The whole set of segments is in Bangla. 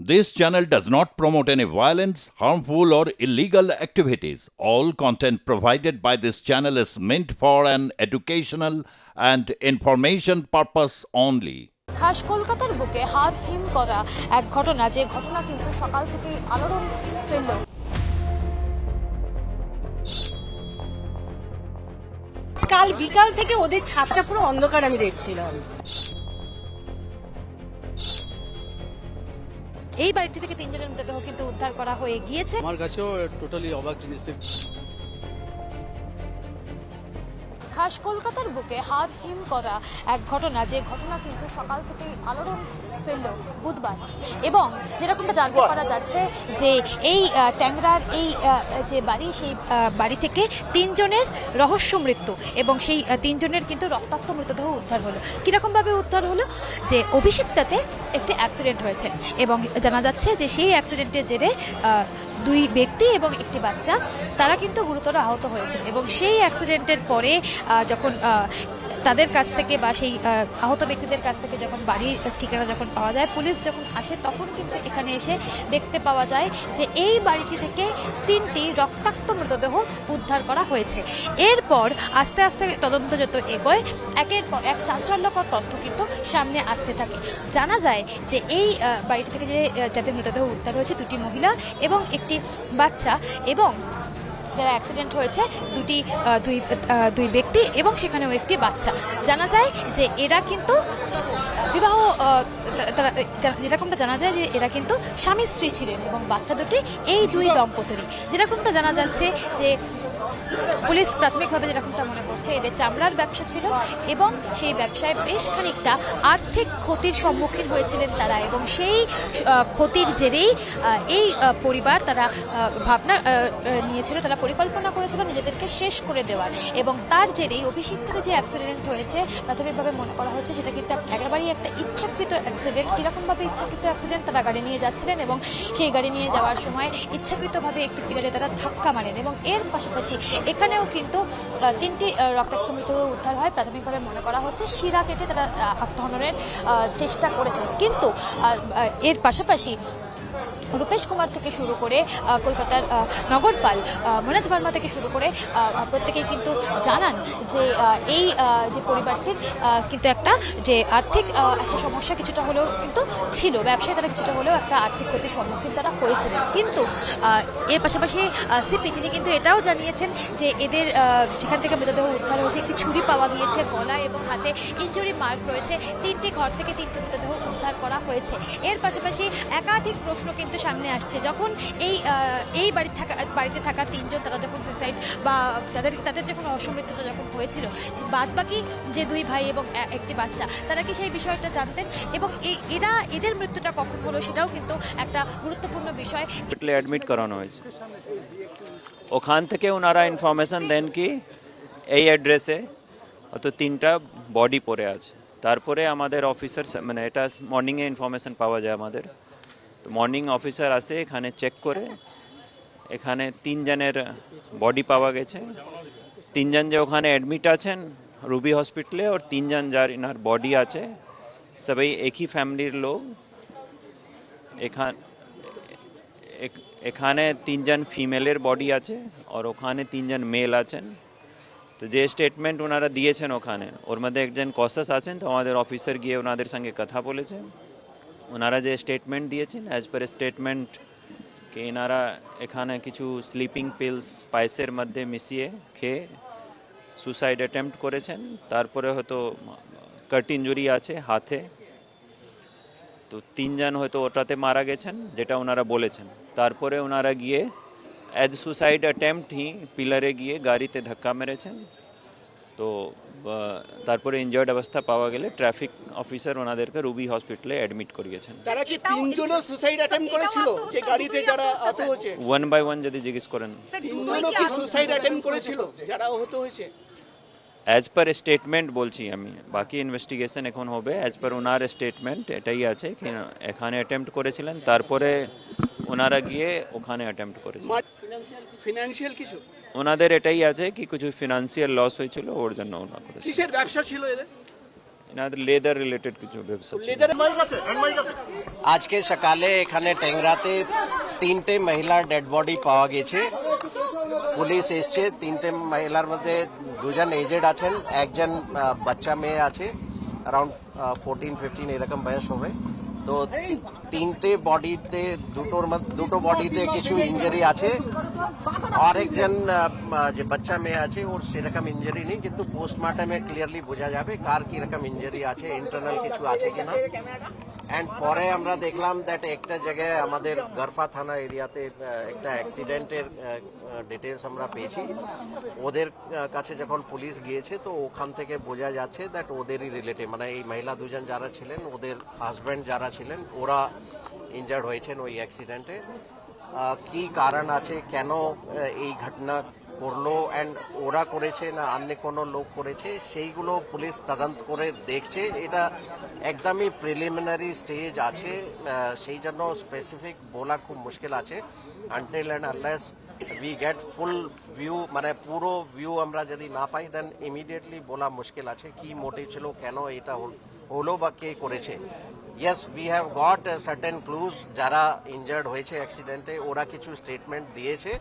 This channel does not promote any violence, harmful, or illegal activities. All content provided by this channel is meant for an educational and information purpose only. খাস কলকাতার বুকে হার হিম করা এক ঘটনা যে ঘটনা কিন্তু সকাল থেকেই আলোড়ন ফেলল কাল বিকাল থেকে ওদের ছাদটা পুরো অন্ধকার আমি দেখছিলাম এই বাড়িটি থেকে তিনজনের মৃতদেহ কিন্তু উদ্ধার করা হয়ে গিয়েছে। আমার কাছেও টোটালি অবাক জিনিস। খাস কলকাতার বুকে হার হিম করা এক ঘটনা যে ঘটনা কিন্তু সকাল থেকেই আলোড়ন। ফেলল বুধবার। এবং যেরকমটা জানতে পারা যাচ্ছে যে এই ট্যাংরার এই যে বাড়ি, সেই বাড়ি থেকে তিনজনের রহস্য মৃত্যু এবং সেই তিনজনের কিন্তু রক্তাক্ত মৃতদেহ উদ্ধার হলো। কীরকমভাবে উদ্ধার হলো? যে অভিষেকটাতে একটি অ্যাক্সিডেন্ট হয়েছে এবং জানা যাচ্ছে যে সেই অ্যাক্সিডেন্টের জেরে দুই ব্যক্তি এবং একটি বাচ্চা, তারা কিন্তু গুরুতর আহত হয়েছে এবং সেই অ্যাক্সিডেন্টের পরে যখন তাদের কাছ থেকে বা সেই আহত ব্যক্তিদের কাছ থেকে যখন বাড়ির ঠিকানা যখন পাওয়া যায়, পুলিশ যখন আসে তখন কিন্তু এখানে এসে দেখতে পাওয়া যায় যে এই বাড়িটি থেকে তিনটি রক্তাক্ত মৃতদেহ উদ্ধার করা হয়েছে। এরপর আস্তে আস্তে তদন্ত যত এগোয়, একের পর এক চাঞ্চল্যকর তথ্য কিন্তু সামনে আসতে থাকে। জানা যায় যে এই বাড়িটি থেকে যে যাদের মৃতদেহ উদ্ধার হয়েছে দুটি মহিলা এবং একটি বাচ্চা এবং যারা অ্যাক্সিডেন্ট হয়েছে, দুটি দুই দুই ব্যক্তি এবং সেখানেও একটি বাচ্চা। জানা যায় যে এরা কিন্তু বিবাহ তারা যেরকমটা জানা যায় যে এরা কিন্তু স্বামী স্ত্রী ছিলেন এবং বাচ্চা দুটি এই দুই দম্পতিরই। যেরকমটা জানা যাচ্ছে যে পুলিশ প্রাথমিকভাবে যেরকমটা মনে করছে, এদের চামড়ার ব্যবসা ছিল এবং সেই ব্যবসায় বেশ খানিকটা আর্থিক ক্ষতির সম্মুখীন হয়েছিলেন তারা এবং সেই ক্ষতির জেরেই এই পরিবার তারা ভাবনা নিয়েছিল, তারা পরিকল্পনা করেছিল নিজেদেরকে শেষ করে দেওয়ার এবং তার জেরেই অভিষিক্তের যে অ্যাক্সিডেন্ট হয়েছে, প্রাথমিকভাবে মনে করা হচ্ছে সেটা কিন্তু একেবারেই একটা ইচ্ছাকৃত অ্যাক্সিডেন্ট কীরকমভাবে ইচ্ছাকৃত অ্যাক্সিডেন্ট তারা গাড়ি নিয়ে যাচ্ছিলেন এবং সেই গাড়ি নিয়ে যাওয়ার সময় ইচ্ছাকৃতভাবে একটি পিলারে তারা ধাক্কা মারেন এবং এর পাশাপাশি এখানেও কিন্তু তিনটি রক্তাক্ত মৃতদেহ উদ্ধার হয় প্রাথমিকভাবে মনে করা হচ্ছে। শিরা কেটে তারা আত্মহননের চেষ্টা করেছেন কিন্তু এর পাশাপাশি রূপেশ কুমার থেকে শুরু করে কলকাতার নগরপাল মনোজ ভার্মা থেকে শুরু করে প্রত্যেকেই কিন্তু জানান যে এই যে পরিবারটির কিন্তু একটা যে আর্থিক একটা সমস্যা কিছুটা হলেও কিন্তু ছিল, ব্যবসায় তারা কিছুটা হলেও একটা আর্থিক ক্ষতির সম্মুখীন তারা হয়েছিলেন। কিন্তু এর পাশাপাশি সিপি তিনি কিন্তু এটাও জানিয়েছেন যে এদের যেখান থেকে মৃতদেহ উদ্ধার হয়েছে, একটি ছুরি পাওয়া গিয়েছে গলায় এবং হাতে ইঞ্জুরি মার্ক রয়েছে। তিনটি ঘর থেকে তিনটি মৃতদেহ উদ্ধার করা হয়েছে। এর পাশাপাশি একাধিক প্রশ্ন কিন্তু সামনে আসছে। যখন এই এই বাড়ি থাকা, বাড়িতে থাকা তিনজন তারা যখন সুইসাইড বা তাদের তাদের যখন অসমৃদ্ধতা যখন হয়েছিল বাদ বাকি যে দুই ভাই এবং একটি বাচ্চা, তারা কি সেই বিষয়টা জানতেন? এবং এরা, এদের মৃত্যুটা কখন হলো সেটাও কিন্তু একটা গুরুত্বপূর্ণ বিষয়। অ্যাডমিট করানো হয়েছে। ওখান থেকে ওনারা ইনফরমেশন দেন কি, এই অ্যাড্রেসে অত তিনটা বডি পড়ে আছে। তারপরে আমাদের অফিসার মানে এটা মর্নিংয়ে ইনফরমেশন পাওয়া যায় আমাদের। তো মর্নিং অফিসার আসে, এখানে চেক করে। এখানে তিনজনের বডি পাওয়া গেছে। তিনজন যে ওখানে অ্যাডমিট আছেন, রুবি হসপিটালে ওর তিনজন যার ইনার বডি আছে, সবাই একই ফ্যামিলির লোক। এখান এখানে তিনজন ফিমেলের বডি আছে, আর ওখানে তিনজন মেল আছেন। তো যে স্টেটমেন্ট ওনারা দিয়েছেন ওখানে, ওর মধ্যে একজন কসাস আছেন, তো আমাদের অফিসার গিয়ে ওনাদের সঙ্গে কথা বলেছে ওনারা যে স্টেটমেন্ট দিয়েছেন অ্যাজ পার স্টেটমেন্ট কি এনারা এখানে কিছু স্লিপিং পিলস পাইসের মধ্যে মিশিয়ে খেয়ে সুসাইড অ্যাটেম্প্ট করেছেন। তারপরে হয়তো কাট ইঞ্জুরি আছে হাতে। তো তিনজন হয়তো ওটাতে মারা গেছেন, যেটা ওনারা বলেছেন। তারপরে ওনারা গিয়ে অ্যাজ সুসাইড অ্যাটেম্পট পিলারে গিয়ে গাড়িতে ধাক্কা মেরেছেন। তো তারপরে ইনজার্ড অবস্থা পাওয়া গেলে ট্রাফিক অফিসার ওনাদেরকে রুবি হসপিটালে অ্যাডমিট করিয়েছেন। তারা কি তিনজনও সুসাইড অ্যাটেম্প করেছিল? যে গাড়িতে যারা আহত হয়েছে। ওয়ান বাই ওয়ান যদি জিজ্ঞেস করেন। তিনজনও কি সুসাইড অ্যাটেম্প করেছিল? যারা আহত হয়েছে। অ্যাজ পার স্টেটমেন্ট বলছি আমি বাকি ইনভেস্টিগেশন এখন হবে। অ্যাজ পার ওনার স্টেটমেন্ট এটাই আছে। কি এখানে অ্যাটেম্প্ট করেছিলেন। তারপরে ওনারা গিয়ে ওখানে অ্যাটেম্প্ট করেছে। ফিনান্সিয়াল কিছু? ওনাদের এটাই আছে কি কিছু ফিনান্সিয়াল লস হয়েছিল ওর জন্য ওনারা করেছেন কিসের ব্যবসা ছিল এদের? এনাদের লেদার রিলেটেড কিছু ব্যবসা ছিল। আজকে সকালে এখানে টেংরাতে তিনটে মহিলার ডেড বডি পাওয়া গেছে। পুলিশ এসছে তিনটে মহিলার মধ্যে দুজন এজেড আছেন একজন বাচ্চা মেয়ে আছে অ্যারাউন্ড ফোরটিন ফিফটিন এরকম বয়স হবে। তো তি- তিনটে বডিতে দুটোর মধ্যে- দুটো বডিতে কিছু ইঞ্জুরি আছে। আর একজন আহ, আহ, যে বাচ্চা মেয়ে আছে ওর সেরকম ইঞ্জুরি নেই কিন্তু পোস্টমর্টমে ক্লিয়ারলি বোঝা যাবে কার কীরকম ইঞ্জুরি আছে ইন্টারনাল কিছু আছে কিনা। অ্যান্ড পরে আমরা দেখলাম দ্যাট একটা জায়গায় আমাদের গরফা থানা এরিয়াতে একটা অ্যাক্সিডেন্টের ডিটেলস আমরা পেয়েছি। ওদের কাছে যখন পুলিশ গিয়েছে, তো ওখান থেকে বোঝা যাচ্ছে দ্যাট ওদেরই রিলেটিভ মানে এই মহিলা দুজন যারা ছিলেন, ওদের হাজব্যান্ড যারা ছিলেন, ওরা ইনজার্ড হয়েছেন ওই অ্যাক্সিডেন্টে কি কারণ আছে, কেন এই ঘটনা করল অ্যান্ড ওরা করেছে না অন্য কোনো লোক করেছে, সেইগুলো পুলিশ তদন্ত করে দেখছে। এটা একদমই প্রিলিমিনারি স্টেজ আছে সেই জন্য স্পেসিফিক বলা খুব মুশকিল আছে। Until and unless we get full view মানে পুরো ভিউ আমরা যদি না পাই দেন ইমিডিয়েটলি বলা মুশকিল আছে কি মোটিভ ছিল, কেন এটা হল- হলো বা কে করেছে। Yes we have got certain clues যারা ইনজার্ড হয়েছে অ্যাক্সিডেন্টে ওরা কিছু স্টেটমেন্ট দিয়েছে।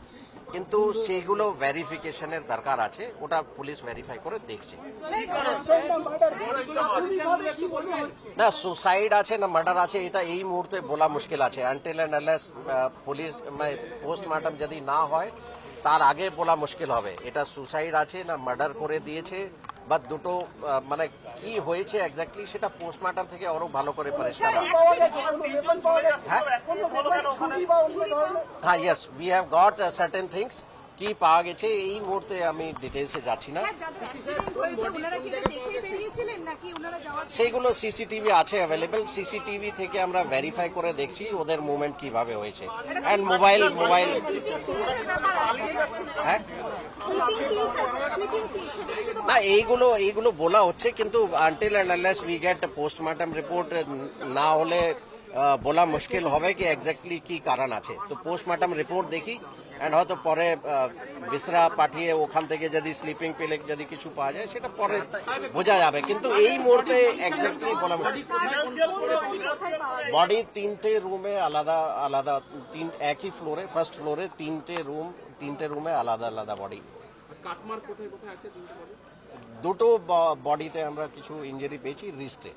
কিন্তু সেগুলো ভেরিফিকেশনের দরকার আছে, ওটা পুলিশ ভেরিফাই করে দেখছে। না সুসাইড আছে না মার্ডার আছে, এটা এই মুহূর্তে বলা মুশকিল আছে। Until and unless police postmortem যদি না হয়, তার আগে বলা মুশকিল হবে। এটা সুসাইড আছে না মার্ডার করে দিয়েছে বা দুটো মানে কি হয়েছে এক্স্যাক্টলি সেটা পোস্টমর্টম থেকে আরও ভালো করে পারে হ্যাঁ? Yes we have got certain things কি পাওয়া গেছে এই মুহূর্তে আমি ডিটেলসে যাচ্ছি না। সেইগুলো সিসিটিভি আছে অ্যাভেলেবেল সিসিটিভি থেকে আমরা ভেরিফাই করে দেখছি ওদের মুভমেন্ট কীভাবে হয়েছে। অ্যান্ড মোবাইল মোবাইল হ্যাঁ? না এইগুলো এইগুলো বলা হচ্ছে কিন্তু until and unless we get postmortem report না হলে বলা মুশকিল হবে কি এক্স্যাক্টলি কি কারণ আছে। তো পোস্টমর্টম রিপোর্ট দেখি অ্যান্ড হয়তো পরে বিশ্রা পাঠিয়ে ওখান থেকে যদি স্লিপিং পিলে যদি কিছু পাওয়া যায় সেটা পরে বোঝা যাবে। কিন্তু এই মুহূর্তে এক্স্যাক্টলি বলা বডি তিনটে রুমে আলাদা আলাদা তিন একই ফ্লোরে ফার্স্ট ফ্লোরে তিনটে রুম তিনটে রুমে আলাদা আলাদা বডি দুটো বডিতে আমরা কিছু ইঞ্জুরি পেয়েছি রিস্টে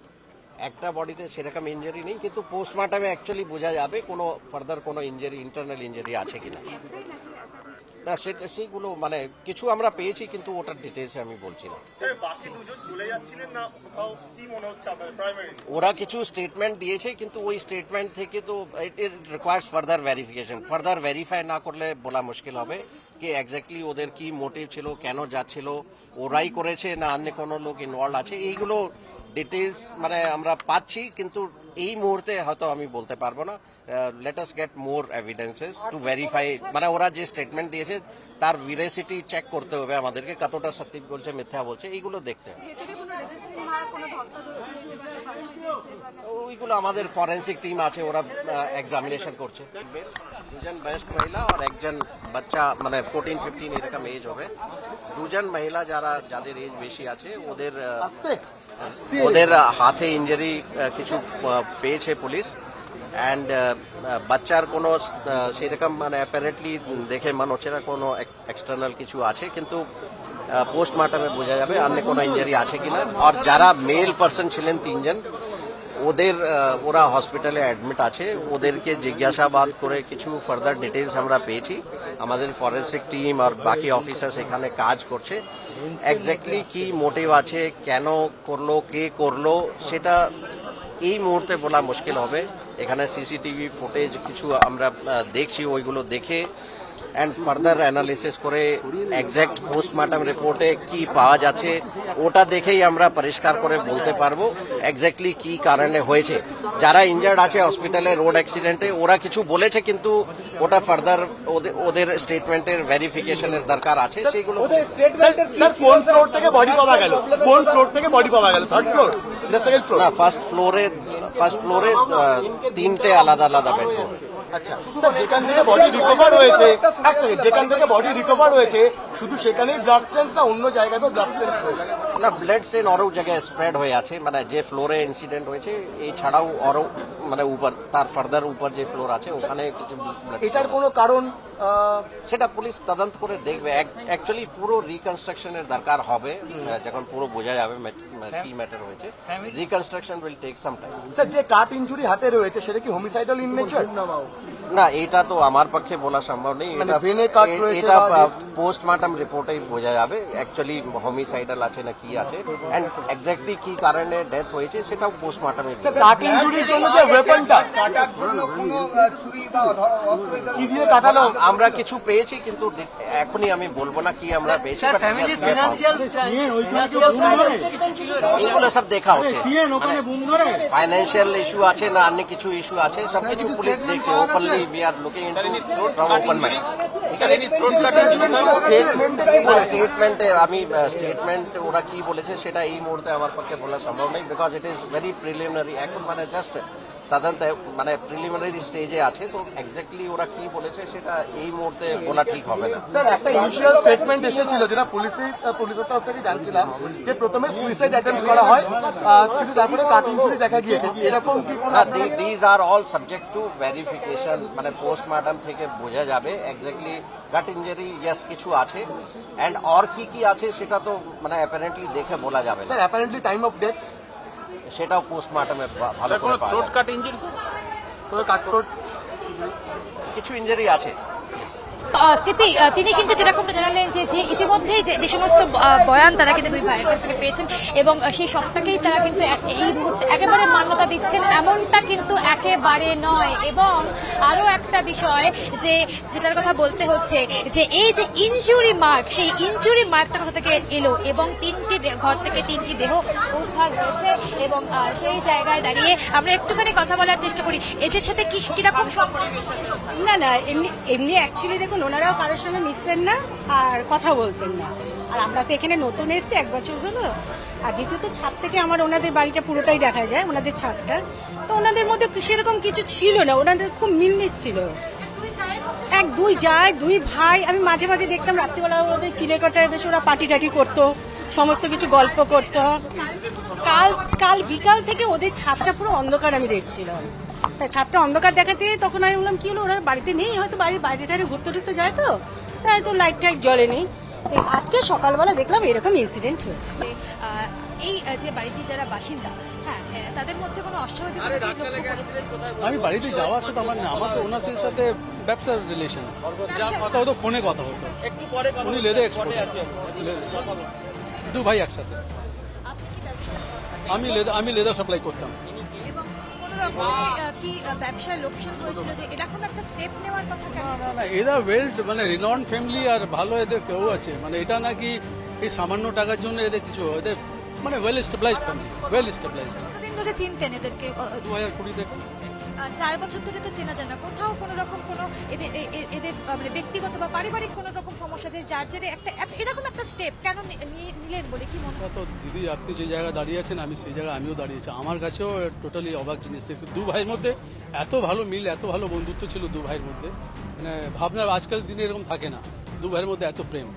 একটা বডিতে সেরকম ইঞ্জুরি নেই কিন্তু পোস্টমর্টমে অ্যাকচুয়ালি বোঝা যাবে কোনো ফার্দার কোনো ইঞ্জুরি ইন্টারনাল ইঞ্জুরি আছে কিনা। না সেটা সেইগুলো মানে কিছু আমরা পেয়েছি কিন্তু ওটার ডিটেলসে আমি বলছি না। ওরা কিছু স্টেটমেন্ট দিয়েছে কিন্তু ওই স্টেটমেন্ট থেকে তো it requires further verification further verify না করলে বলা মুশকিল হবে কি এক্স্যাক্টলি ওদের কি মোটিভ ছিল কেন যাচ্ছিল ওরাই করেছে না অন্য কোনো লোক ইনভলভ আছে এইগুলো ডিটেলস মানে আমরা পাচ্ছি, কিন্তু এই মুহূর্তে হয়তো আমি বলতে পারব না। Let us get more evidences to verify মানে ওরা যে স্টেটমেন্ট দিয়েছে, তার ভিরেসিটি চেক করতে হবে আমাদেরকে। কতটা সত্যি বলছে, মিথ্যা বলছে, এইগুলো দেখতে হবে। ওইগুলো আমাদের ফরেন্সিক টিম আছে, ওরা এক্সামিনেশন করছে। দুজন বয়স্ক মহিলা আর একজন বাচ্চা মানে ফোরটিন ফিফটিন এরকম এজ হবে। দুজন মহিলা যারা, যাদের এজ বেশি আছে, ওদের ওদের হাতে ইঞ্জুরি কিছু পেয়েছে পুলিশ। অ্যান্ড বাচ্চার কোনো সেরকম মানে অ্যাপারেন্টলি দেখে মনে হচ্ছে না কোনো এক্সটার্নাল কিছু আছে, কিন্তু পোস্টমর্টমে বোঝা যাবে অন্য কোনো ইঞ্জুরি আছে কিনা। আর যারা মেল পার্সন ছিলেন তিনজন ওদের ওরা হসপিটালে অ্যাডমিট আছে। ওদেরকে জিজ্ঞাসাবাদ করে কিছু ফার্দার ডিটেলস আমরা পেয়েছি। আমাদের ফরেন্সিক টিম আর বাকি অফিসার এখানে কাজ করছে। এক্স্যাক্টলি কি মোটিভ আছে, কেন করল, কে করল, সেটা এই মুহূর্তে বলা মুশকিল হবে। এখানে সিসিটিভি ফুটেজ কিছু আমরা দেখছি, ওইগুলো দেখে অ্যান্ড ফার্দার অ্যানালিসিস করে একজ্যাক্ট পোস্টমর্টম রিপোর্টে কি পাওয়া যাচ্ছে ওটা দেখেই আমরা পরিষ্কার করে বলতে পারব একজ্যাক্টলি কি কারণে হয়েছে। যারা ইনজার্ড আছে হসপিটালে রোড অ্যাক্সিডেন্টে ওরা কিছু বলেছে কিন্তু ওটা ফার্দার ওদের স্টেটমেন্টের ভেরিফিকেশনের দরকার আছে সেগুলো কোন ফ্লোর থেকে বডি পাওয়া গেল? কোন ফ্লোর থেকে বডি পাওয়া গেল? থার্ড ফ্লোর না সেকেন্ড ফ্লোর না ফার্স্ট ফ্লোরে ফার্স্ট ফ্লোরে তিনটে আলাদা আলাদা বেডরুম আচ্ছা স্যার যেখান থেকে বডি রিকভার হয়েছে এক সেকেন্ড যেখান থেকে বডি রিকভার হয়েছে শুধু সেখানেই ব্লাড স্টেন্স না অন্য জায়গাতেও ব্লাড স্টেন্স হয়েছে না ব্লাড স্টেন আরও জায়গায় স্প্রেড হয়ে আছে মানে যে ফ্লোরে ইনসিডেন্ট হয়েছে এছাড়াও আরও মানে উপর তার ফার্দার উপর যে ফ্লোর আছে ওখানে কিছু এটার কোনো কারণ আহ, সেটা পুলিশ তদন্ত করে দেখবে। অ্যাকচুয়ালি পুরো রিকনস্ট্রাকশনের দরকার হবে যখন পুরো বোঝা যাবে মানে কি ম্যাটার হয়েছে। Reconstruction will take some time sir যে কাট ইনজুরি হাতে রয়েছে সেটা কি হোমিসাইডাল ইন নেচার না এটা তো আমার পক্ষে বলা সম্ভব নেই। মানে এটা vein-এ রয়েছে এটা পোস্টমর্টম রিপোর্টেই বোঝা যাবে। অ্যাকচুয়ালি হোমিসাইডাল আছে না কি আছে। এন্ড এক্স্যাক্টলি কি কারণে ডেথ হয়েছে সেটাও পোস্টমর্টমে স্যার কাট ইনজুরির জন্য যে ওয়েপনটা কি দিয়ে কাটানো আমরা কিছু পেয়েছি কিন্তু এখনই আমি বলব না কি আমরা পেয়েছি এগুলো সব দেখা হচ্ছে। ফাইন্যান্সিয়াল ইস্যু আছে না অন্য কিছু ইস্যু আছে সব কিছু পুলিশ দেখছে openly we are looking into from open mind. স্টেটমেন্টে আমি স্টেটমেন্ট ওরা কি বলেছে সেটা এই মুহূর্তে আমার পক্ষে বলা সম্ভব নেই because it is very preliminary এখন মানে জাস্ট তদন্ত মানে প্রিলিমিনারি স্টেজে আছে তো এক্স্যাক্টলি ওরা কি বলেছে সেটা এই মুহূর্তে বলা ঠিক হবে না। স্যার একটা ইনিশিয়াল স্টেটমেন্ট এসেছিল যেটা পুলিশের পুলিশের তরফ থেকে জানছিলাম যে প্রথমে সুইসাইড করা হয় কিন্তু তারপরে কাট ইনজুরি দেখা গিয়েছে। এরকম কি কোনো are all subject to verification মানে পোস্টমর্টম থেকে বোঝা যাবে এক্স্যাক্টলি গাট ইঞ্জারি ইয়াস কিছু আছে। এন্ড আর কি কি আছে সেটা তো মানে অ্যাপারেন্টলি দেখে বলা যাবে sir apparently time of death সেটাও পোস্টমর্টমে ভালো করে পাওয়া যাবে। Cut injury sir? কোনো কাট কিছু ইঞ্জারি আছে। আহ, তিনি কিন্তু যেরকমটা জানালেন যে ইতিমধ্যেই যে সমস্ত বয়ান তারা কিন্তু দুই ভাইয়ের কাছ থেকে পেয়েছেন এবং সেই সবটাকেই তারা কিন্তু এই মুহূর্তে একেবারে মান্যতা দিচ্ছেন। এমনটা কিন্তু একেবারে নয়। এবং আরও একটা বিষয় যে যেটার কথা বলতে হচ্ছে যে এই যে ইনজুরি মার্ক সেই ইনজুরি মার্কটা কোথা থেকে এলো? এবং তিনটি ঘর থেকে তিনটি দেহ উদ্ধার হয়েছে এবং সেই জায়গায় দাঁড়িয়ে আমরা একটুখানি কথা বলার চেষ্টা করি। এদের সাথে কি কীরকম সম্পর্ক? না না এমনি এমনি অ্যাকচুয়ালি দেখুন ওনারাও কারোর সঙ্গে মিশতেন না আর কথা বলতেন না। আর আমরা তো এখানে নতুন এসেছি, এক বছর হলো। আর দ্বিতীয়ত ছাদ থেকে আমার ওনাদের বাড়িটা পুরোটাই দেখা যায়, ওনাদের ছাদটা। তো ওনাদের মধ্যে সেরকম কিছু ছিল না, ওনাদের খুব মিলমিশ ছিল। এক, দুই যায়, দুই ভাই, আমি মাঝে মাঝে দেখতাম, রাত্রিবেলা ওদের চিলেকটায় বেশ ওরা পার্টি টাটি করতো, সমস্ত কিছু গল্প করতো। কাল কাল বিকাল থেকে ওদের ছাদটা পুরো অন্ধকার আমি দেখছিলাম। তাই ছাদটা অন্ধকার দেখাতে তখন আমি বললাম কি হলো? ওরা বাড়িতে নেই? হয়তো বাড়ির বাইরে টাইরে ঘুরতে টুরতে যায় তো? তাই তো লাইট টাইট জ্বলে নেই। আজকে সকালবেলা দেখলাম এরকম ইনসিডেন্ট হয়েছে। এই যে বাড়িটির যারা বাসিন্দা হ্যাঁ তাদের মধ্যে কোনো অস্বাভাবিকতা কি লক্ষ্য করেছিলেন? আমি বাড়িতে যাওয়া আসা তো আমার না আমার তো ওনাদের সাথে ব্যবসার রিলেশন কথা হতো ফোনে কথা হতো। একটু পরে উনি লেদে এক্সপোর্ট দু ভাই একসাথে। আপনি কি ব্যবসা আমি লেদার আমি লেদার সাপ্লাই করতাম। কি ব্যবসায় লোকসান হয়েছিল যে এরকম একটা স্টেপ নেওয়ার কথা কেন? না না এরা ওয়েল মানে রিনন ফ্যামিলি আর ভালো এদের কেউ আছে। মানে এটা নাকি এই সামান্য টাকার জন্য এদের কিছু এদের মানে ওয়েল ফ্যামিলি ওয়েল স্টেবলাইজড কতদিন ধরে চিনতেন এদেরকে? দু হাজার কুড়ি থেকে আহ, চার বছর ধরে তো চেনা জানা কোথাও কোনো রকম কোনো এদের এদের মানে ব্যক্তিগত বা পারিবারিক কোনো রকম সমস্যা যে যার জেরে একটা এরকম একটা স্টেপ কেন নিলেন বলে কি মনে? তো দিদি, আপনি যে জায়গায় দাঁড়িয়ে আছেন, আমি সেই জায়গায় আমিও দাঁড়িয়েছি আমার কাছেও টোটালি অবাক জিনিস। দু ভাইয়ের মধ্যে এত ভালো মিল, এত ভালো বন্ধুত্ব ছিল দু ভাইয়ের মধ্যে। মানে ভাবনার আজকাল দিনে এরকম থাকে না। দু ভাইয়ের মধ্যে এত প্রেম।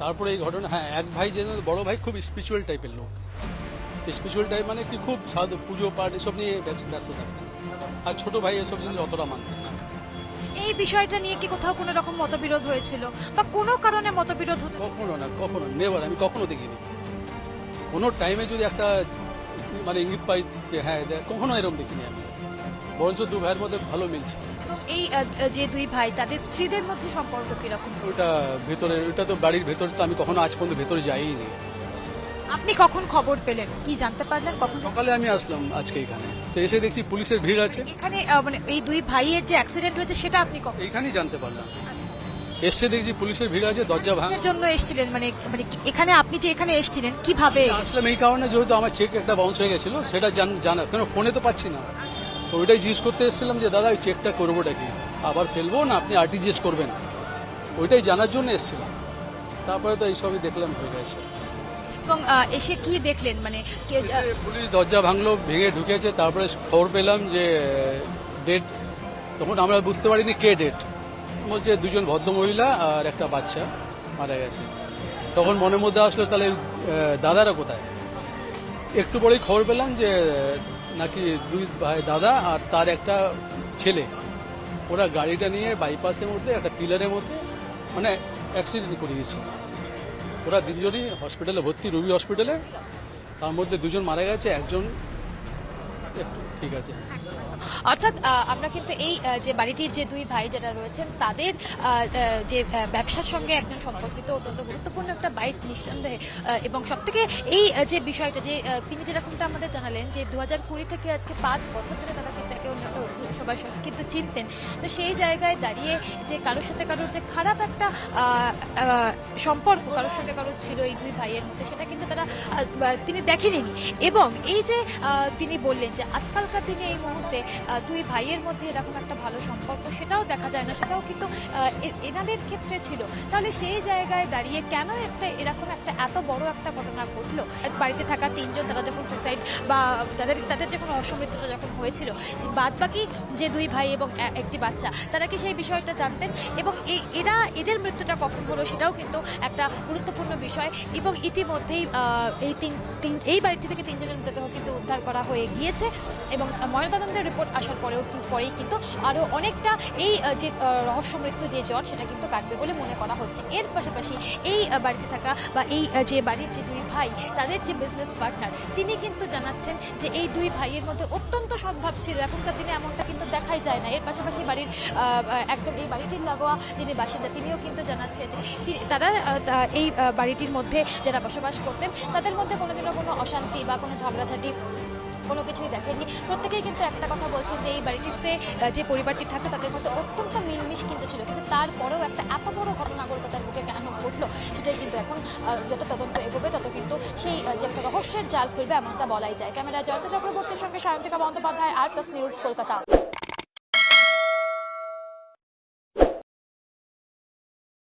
তারপরে এই ঘটনা হ্যাঁ এক ভাই যে বড় ভাই খুব স্পিরিচুয়াল টাইপের লোক। স্পিরিচুয়াল টাইপ মানে কি? খুব সাধু পুজো পাঠ এসব নিয়ে ব্যস্ত থাকতেন আর ছোট ভাই এসব জিনিস অতটা মানতেন না। এই বিষয়টা নিয়ে কি কোথাও কোনো রকম মতবিরোধ হয়েছিল? বা কোনো কারণে মতবিরোধ হতে কখনো না কখনো নেবার আমি কখনো দেখিনি। কোনো টাইমে যদি একটা মানে ইঙ্গিত পাই যে হ্যাঁ কখনো এরকম দেখিনি আমি। বরঞ্চ দু ভাইয়ের মধ্যে ভালো মিলছে। এবং এই যে দুই ভাই তাদের স্ত্রীদের মধ্যে সম্পর্ক কীরকম ওটা ভেতরে ওটা তো বাড়ির ভেতরে তো আমি কখনো আজ পর্যন্ত ভেতরে যাইনি। আপনি কখন খবর পেলেন? কি জানতে পারলেন কখন? সকালে আমি আসলাম আজকে এখানে। তো এসে দেখছি পুলিশের ভিড় আছে। এখানে মানে এই দুই ভাইয়ের যে অ্যাক্সিডেন্ট হয়েছে সেটা আপনি কখন? এইখানেই জানতে পারলাম। এসে দেখছি পুলিশের ভিড় আছে দরজা ভাঙা কিসের জন্য এসেছিলেন? মানে মানে এখানে আপনি যে এখানে এসেছিলেন কীভাবে? আসলাম এই কারণে যেহেতু আমার চেক একটা বাউন্স হয়ে গেছিল সেটা জান- জানা কেন ফোনে তো পাচ্ছি না। তো ওইটাই জিজ্ঞেস করতে এসেছিলাম যে দাদা ওই চেকটা করবোটা কি? আবার ফেলব না? আপনি আরটিজিএস করবেন? ওইটাই জানার জন্য এসেছিলাম। তারপরে তো এইসবই দেখলাম হয়ে গেছে। এবং এসে কি দেখলেন? মানে পুলিশ দরজা ভাঙলো, ভেঙে ঢুকেছে, তারপরে খবর পেলাম যে ডেট তখন আমরা বুঝতে পারিনি কে ডেট বলছে দুজন ভদ্রমহিলা আর একটা বাচ্চা মারা গেছে। তখন মনের মধ্যে আসলো, তাহলে দাদারা কোথায়? একটু পরেই খবর পেলাম যে নাকি দুই ভাই দাদা আর তার একটা ছেলে। ওরা গাড়িটা নিয়ে বাইপাসের মধ্যে, একটা পিলারের মধ্যে মানে অ্যাক্সিডেন্ট করে গেছিল ওরা তিনজনই হসপিটালে ভর্তি, রবি হসপিটালে তার মধ্যে দুজন মারা গেছে, একজন ঠিক আছে। অর্থাৎ আমরা কিন্তু এই যে বাড়িটির যে দুই ভাই যারা রয়েছেন, তাদের যে ব্যবসার সঙ্গে একজন সম্পর্কিত অত্যন্ত গুরুত্বপূর্ণ একটা বাইক নিঃসন্দেহে এবং সব থেকে এই যে বিষয়টা, যে তিনি যেরকমটা আমাদের জানালেন যে দু থেকে আজকে পাঁচ বছর ধরে কিন্তু একে অন্য সবাই কিন্তু চিনতেন। তো সেই জায়গায় দাঁড়িয়ে যে কারোর সাথে কারোর যে খারাপ একটা সম্পর্ক কারোর সাথে কারোর ছিল এই দুই ভাইয়ের মধ্যে, সেটা কিন্তু তারা তিনি দেখেনি এবং এই যে তিনি বললেন যে আজকালকার দিনে এই মুহূর্তে দুই ভাইয়ের মধ্যে এরকম একটা ভালো সম্পর্ক, সেটাও দেখা যায় না, সেটাও কিন্তু এনাদের ক্ষেত্রে ছিল। তাহলে সেই জায়গায় দাঁড়িয়ে কেন একটা, এরকম একটা এত বড় একটা ঘটনা ঘটলো? বাড়িতে থাকা তিনজন, তারা যখন সুইসাইড বা যাদের, তাদের যখন অসমৃদ্ধতা যখন হয়েছিল বাদ বাকি যে দুই ভাই এবং একটি বাচ্চা, তারা কি সেই বিষয়টা জানতেন? এবং এরা এদের মৃত্যুটা কখন হলো সেটাও কিন্তু একটা গুরুত্বপূর্ণ বিষয়। এবং ইতিমধ্যেই এই তিন তিন, এই বাড়িটি থেকে তিনজনের মৃতদেহ কিন্তু উদ্ধার করা হয়ে গিয়েছে এবং ময়নাতদন্তের রিপোর্ট আসার পরেও পরেই কিন্তু আরও অনেকটা এই যে রহস্য মৃত্যু যে জ্বর, সেটা কিন্তু কাটবে বলে মনে করা হচ্ছে। এর পাশাপাশি এই বাড়িতে থাকা বা এই যে বাড়ির যে দুই ভাই, তাদের যে বিজনেস পার্টনার তিনি কিন্তু জানাচ্ছেন যে এই দুই ভাইয়ের মধ্যে অত্যন্ত সদ্ভাব ছিল। এখনকার দিনে এমনটা কিন্তু দেখাই যায় না। এর পাশাপাশি বাড়ির একদম এই বাড়িটির লাগোয়া যিনি বাসিন্দা, তিনিও কিন্তু জানাচ্ছেন যে তারা এই বাড়িটির মধ্যে যারা বসবাস করতেন, তাদের মধ্যে কোনোদিনও কোনো অশান্তি বা কোনো ঝগড়াঝাটি কোনো কিছুই দেখেননি। প্রত্যেকেই কিন্তু একটা কথা বলছেন যে এই বাড়িটিতে যে পরিবারটি থাকে তাদের মধ্যে অত্যন্ত মিলমিশ কিন্তু ছিল। কিন্তু তারপরেও একটা এত বড় ঘটনা কলকাতার বুকে কেন ঘটলো, সেটাই কিন্তু এখন যত তদন্ত এগোবে, তত কিন্তু সেই যে একটা রহস্যের জাল খুলবে এমনটা বলাই যায়। ক্যামেরা জয়ন্ত চক্রবর্তীর সঙ্গে Sayantika Bandyopadhyay, R plus news Kolkata.